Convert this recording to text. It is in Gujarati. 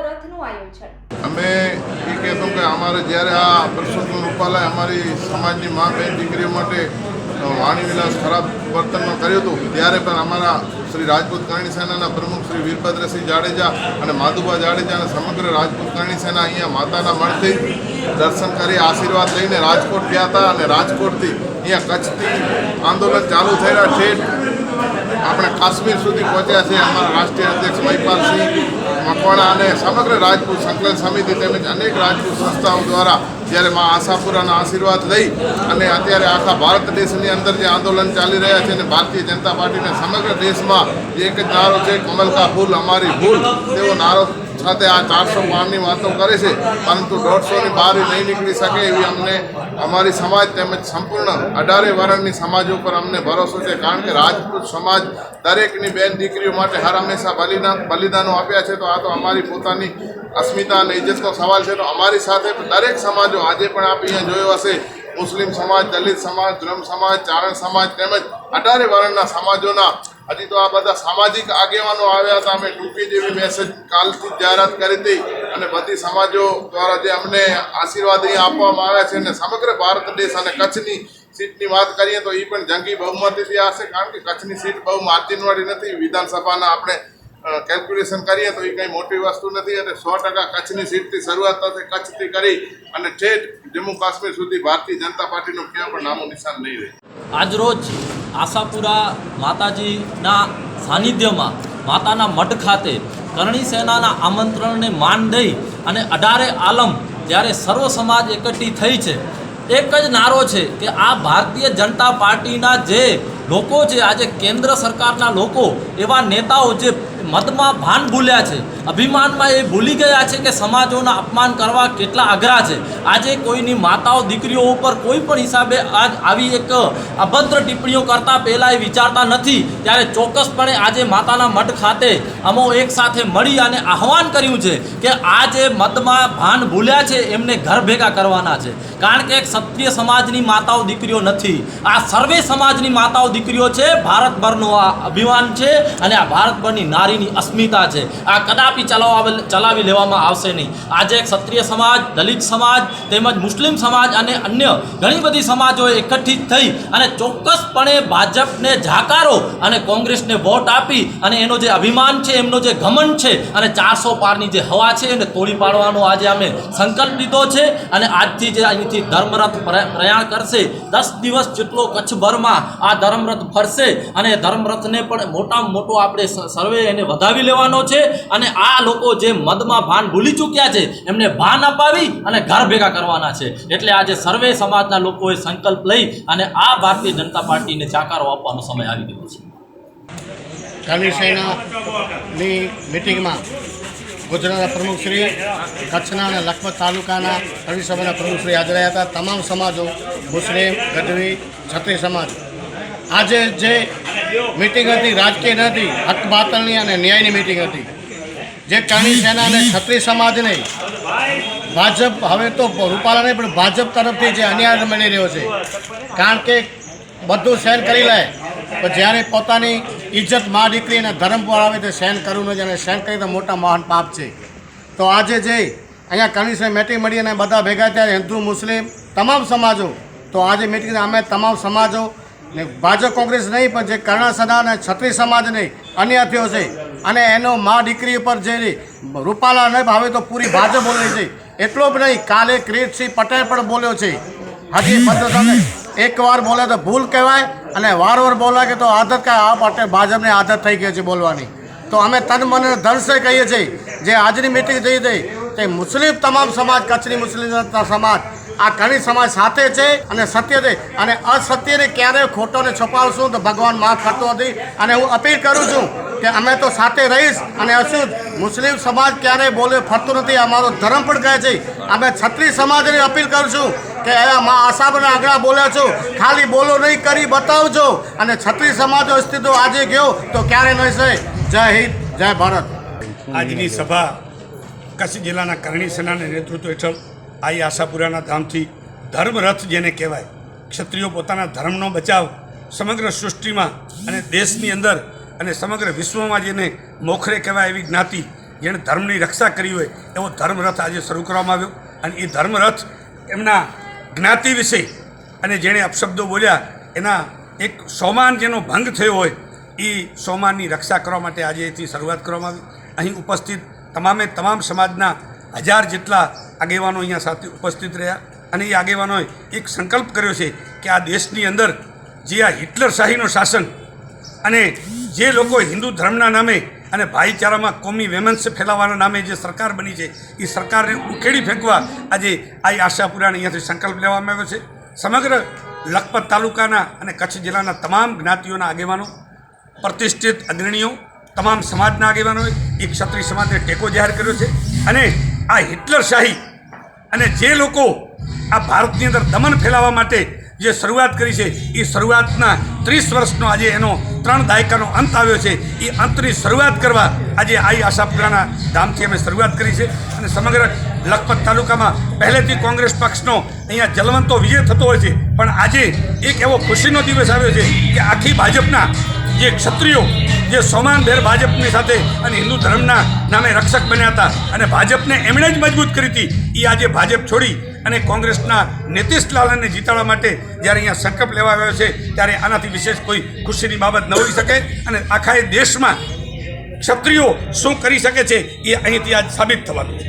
ધર્મરથનું આયોજન. અમે એ કહેશું કે અમારે જ્યારે આ પરસોત્તમ રૂપાલાએ અમારી સમાજની મા બહેન દીકરીઓ માટે વાણી વિલાસ ખરાબ વર્તનમાં કર્યું હતું, ત્યારે પણ અમારા શ્રી રાજપૂત કરણી સેનાના પ્રમુખ શ્રી વીરભદ્રસિંહ જાડેજા અને માધુબા જાડેજા અને સમગ્ર રાજપૂત કરણી સેના અહીંયા માતાના મળથી દર્શન કરી આશીર્વાદ લઈને રાજકોટ ગયા હતા અને રાજકોટથી અહીંયા કચ્છથી આંદોલન ચાલુ થયેલા ઠેઠ આપણે કાશ્મીર સુધી પહોંચ્યા છે અમારા રાષ્ટ્રીય અધ્યક્ષ મહિપાલસિંહ મકવાણા અને સમગ્ર રાજપૂત સંકલન સમિતિ તેમજ અનેક રાજપૂત સંસ્થાઓ દ્વારા જ્યારે મા આશાપુરાના આશીર્વાદ લઈ અને અત્યારે આખા ભારત દેશની અંદર જે આંદોલન ચાલી રહ્યા છે અને ભારતીય જનતા પાર્ટીને સમગ્ર દેશમાં એક જ નારો છે કમલ કા ફૂલ, અમારી ભૂલ, તેવો નારો સાથે આ ચારસો માળની વાતો કરે છે, પરંતુ દોઢસોની બહાર નહીં નીકળી શકે એવી અમને અમારી સમાજ તેમજ સંપૂર્ણ અઢારે વર્ણની સમાજ ઉપર અમને ભરોસો છે, કારણ કે રાજપૂત સમાજ દરેકની બેન દીકરીઓ માટે હર હંમેશા બલિદાન બલિદાનો આપ્યા છે. તો આ તો અમારી પોતાની અસ્મિતા અને ઇજ્જતનો સવાલ છે. તો અમારી સાથે દરેક સમાજો આજે પણ આપ અહીંયા જોયો હશે. મુસ્લિમ સમાજ, દલિત સમાજ, ધ્રમ સમાજ, ચારણ સમાજ તેમજ અઢારે વર્ણના સમાજોના હજી તો આ બધા સામાજિક આગેવાનો આવ્યા હતા. અમે ટૂંકી જેવી મેસેજ કાલથી જાહેરાત કરી હતી અને બધી સમાજો દ્વારા જે અમને આશીર્વાદ અહીં આપવામાં આવ્યા છે અને સમગ્ર ભારત દેશ અને કચ્છની સીટની વાત કરીએ તો એ પણ જંગી બહુમતીથી આવશે કારણ કે કચ્છની સીટ બહુ માર્જિનવાળી નથી. વિધાનસભાના આપણે કેલ્ક્યુલેશન કરીએ તો એ કંઈ મોટી વસ્તુ નથી અને સો ટકા કચ્છની સીટથી શરૂઆત થશે કચ્છથી કરી અને ઠેઠ જમ્મુ કાશ્મીર સુધી ભારતીય જનતા પાર્ટીનું ક્યાં પણ નામું નિશાન નહીં રહે. આજરોજ આશાપુરા માતાજીના સાનિધ્યમાં માતાના મઠ ખાતે કરણી સેનાના આમંત્રણને માન દઈ અને અઢારે આલમ જ્યારે સર્વ સમાજ એકઠી થઈ છે. એક જ નારો છે કે આ ભારતીય જનતા પાર્ટીના જે લોકો છે, આજે કેન્દ્ર સરકારના લોકો, એવા નેતાઓ જે મદમાં ભાન ભૂલ્યા છે. અભિમાનમાં એ ભૂલી ગયા છે કે સમાજોના અપમાન કરવા કેટલા અઘરા છે. આજે કોઈની માતાઓ દીકરીઓ ઉપર કોઈ પણ હિસાબે આજ આવી એક અભદ્ર ટિપ્પણીઓ કરતા પહેલાં એ વિચારતા નથી. ત્યારે ચોક્કસપણે આજે માતાના મઠ ખાતે અમો એક સાથે મળી અને આહવાન કર્યું છે કે આજે મદમાં ભાન ભૂલ્યા છે, એમને ઘર ભેગા કરવાના છે. કારણ કે એક ક્ષત્રિય સમાજની માતાઓ દીકરીઓ નથી. આ સર્વે સમાજની માતાઓ દીકરીઓ છે. ભારતભરનું આ અભિમાન છે અને આ ભારતભરની નારીની અસ્મિતા છે. આ કદાપી ચલાવવા ચલાવી લેવામાં આવશે નહીં. આજે ક્ષત્રિય સમાજ, દલિત સમાજ, તેમજ મુસ્લિમ સમાજ અને અન્ય ઘણી બધી સમાજો એકઠી થઈ અને ચોક્કસપણે ભાજપને જાકારો અને કોંગ્રેસને વોટ આપી અને એનો જે અભિમાન છે, એમનો જે ઘમંડ છે અને ચારસો પારની જે હવા છે એને તોડી પાડવાનો આજે અમે સંકલ્પ લીધો છે અને આજથી જે અહીંથી ધર્મરથ પ્ર- પ્રયાણ કરશે, દસ દિવસ જેટલો કચ્છભરમાં આ ધર્મરથ ફરશે અને ધર્મરથને પણ મોટામાં મોટો આપણે સર્વે એને વધાવી લેવાનો છે અને આ લોકો જે મદમાં ભાન ભૂલી ચૂક્યા છે, એમને ભાન અપાવી અને ઘર ભેગા કરવાના છે. એટલે આજે સર્વે સમાજના લોકોએ સંકલ્પ લઈ અને આ ભારતીય જનતા પાર્ટીને ચાકારો આપવાનો સમય આવી ગયો છે. સેનાની મિટિંગમાં ગુજરાતના પ્રમુખશ્રી કચ્છના અને લખપત તાલુકાના સભાના પ્રમુખશ્રી હાજર રહ્યા હતા. તમામ સમાજો, મુસ્લિમ, ગઢવી છત્રી સમાજ. આજે જે મિટિંગ હતી, રાજકીય નથી બાતલની અને ન્યાયની મિટિંગ હતી. જે કાણી સેના અને છત્રી સમાજને ભાજપ, હવે તો રૂપાલા નહીં, પણ ભાજપ તરફથી જે અન્યાય મળી રહ્યો છે. કારણ કે બધું સહેન કરી લે, પણ જ્યારે પોતાની ઇજ્જત મા દીકરી અને ધર્મ પર આવે તે સહેન કરવું નથી અને સહેન કરી તો મોટા મહાન પાપ છે. તો આજે જે અહીંયા કમિશને મિટિંગ મળી અને બધા ભેગા થયા, હિન્દુ, મુસ્લિમ, તમામ સમાજો, તો આજે મિટિંગ અમે તમામ સમાજો ને ભાજપ, કોંગ્રેસ નહીં, પણ જે કર્ણા સદા અને છત્રી સમાજને અન્ય થયો છે. અને એનો મા દીકરી ઉપર જે રૂપાલા નહીં ભાવે તો પૂરી ભાજપ બોલે છે. એટલો જ નહીં, કાલે કિરીટસિંહ પટેલ પણ બોલ્યો છે. હજી બધું તમે એકવાર બોલે તો ભૂલ કહેવાય અને વારવાર બોલાય કે તો આદત કાંઈ આ માટે ભાજપને આદત થઈ ગઈ છે બોલવાની. તો અમે તન મને ધનસે કહીએ છીએ. જે આજની મિટિંગ થઈ હતી, તે મુસ્લિમ તમામ સમાજ, કચ્છની મુસ્લિમ સમાજ આ ઘણી સમાજ સાથે છે અને સત્ય છે. અને અસત્યને ક્યારેય ખોટોને છપાવશું તો ભગવાન માફ કરતો નથી. અને હું અપીલ કરું છું કે અમે તો સાથે રહીશ અને અશુદ્ધ મુસ્લિમ સમાજ ક્યારેય બોલે ફરતું નથી. અમારો ધર્મ પણ કહે છે. અમે છત્રી સમાજને અપીલ કરશું કે મા આશાબના આગળ બોલ્યા છો. ખાલી બોલો નહીં, કરી બતાવજો. અને છત્રી સમાજ અસ્તિત્વ આજે ગયો તો ક્યારે નહીં છે જય હિન્દ, જય ભારત. આજની સભા કચ્છ જિલ્લાના કરણી સેનાના નેતૃત્વ હેઠળ આઈ આશાપુરાના ધામથી ધર્મરથ જેને કહેવાય, ક્ષત્રિયો પોતાના ધર્મનો બચાવ સમગ્ર સૃષ્ટિમાં અને દેશની અંદર અને સમગ્ર વિશ્વમાં જેને મોખરે કહેવાય એવી જ્ઞાતિ જેણે ધર્મની રક્ષા કરી હોય, એવો ધર્મરથ આજે શરૂ કરવામાં આવ્યો. અને એ ધર્મરથ એમના જ્ઞાતિ વિશે અને જેણે અપશબ્દો બોલ્યા, એના એક સોમાન જેનો ભંગ થયો હોય, એ સોમાનની રક્ષા કરવા માટે આજે એથી શરૂઆત કરવામાં આવી. અહીં ઉપસ્થિત તમામે તમામ સમાજના હજાર જેટલા આગેવાનો અહીંયા સાથે ઉપસ્થિત રહ્યા અને એ આગેવાનોએ એક સંકલ્પ કર્યો છે કે આ દેશની અંદર જે આ હિટલર શાહીનું શાસન અને જે લોકો હિન્દુ ધર્મના નામે અને ભાઈચારામાં કોમી વેમન્સ ફેલાવવાના નામે જે સરકાર બની છે, એ સરકારને ઉખેડી ફેંકવા આજે આ આશાપુરાને અહીંયાથી સંકલ્પ લેવામાં આવ્યો છે. સમગ્ર લખપત તાલુકાના અને કચ્છ જિલ્લાના તમામ જ્ઞાતિઓના આગેવાનો, પ્રતિષ્ઠિત અગ્રણીઓ, તમામ સમાજના આગેવાનોએ એક ક્ષત્રિય સમાજને ટેકો જાહેર કર્યો છે અને આ હિટલર શાહી અને જે લોકો આ ભારતની અંદર દમન ફેલાવવા માટે જે શરૂઆત કરી છે એ શરૂઆતના ત્રીસ વર્ષનો આજે એનો ત્રણ દાયકાનો અંત આવ્યો છે. એ અંતની શરૂઆત કરવા આજે આઈ આશાપુરાના ધામથી અમે શરૂઆત કરી છે અને સમગ્ર લખપત તાલુકામાં પહેલેથી કોંગ્રેસ પક્ષનો અહીંયા જલવંતો વિજય થતો હોય છે. પણ આજે એક એવો ખુશીનો દિવસ આવ્યો છે કે આખી ભાજપના જે ક્ષત્રિયો જે સોમાનભેર ભાજપની સાથે અને હિન્દુ ધર્મના નામે રક્ષક બન્યા હતા અને ભાજપને એમણે જ મજબૂત કરી હતી એ આજે ભાજપ છોડી અને કોંગ્રેસના નીતિશ લાલનને જીતાડવા માટે જ્યારે અહીંયા સંકલ્પ લેવા આવ્યો છે, ત્યારે આનાથી વિશેષ કોઈ ખુશીની બાબત ન હોઈ શકે અને આખા એ દેશમાં ક્ષત્રિયો શું કરી શકે છે, એ અહીંથી આજ સાબિત થવાનું છે.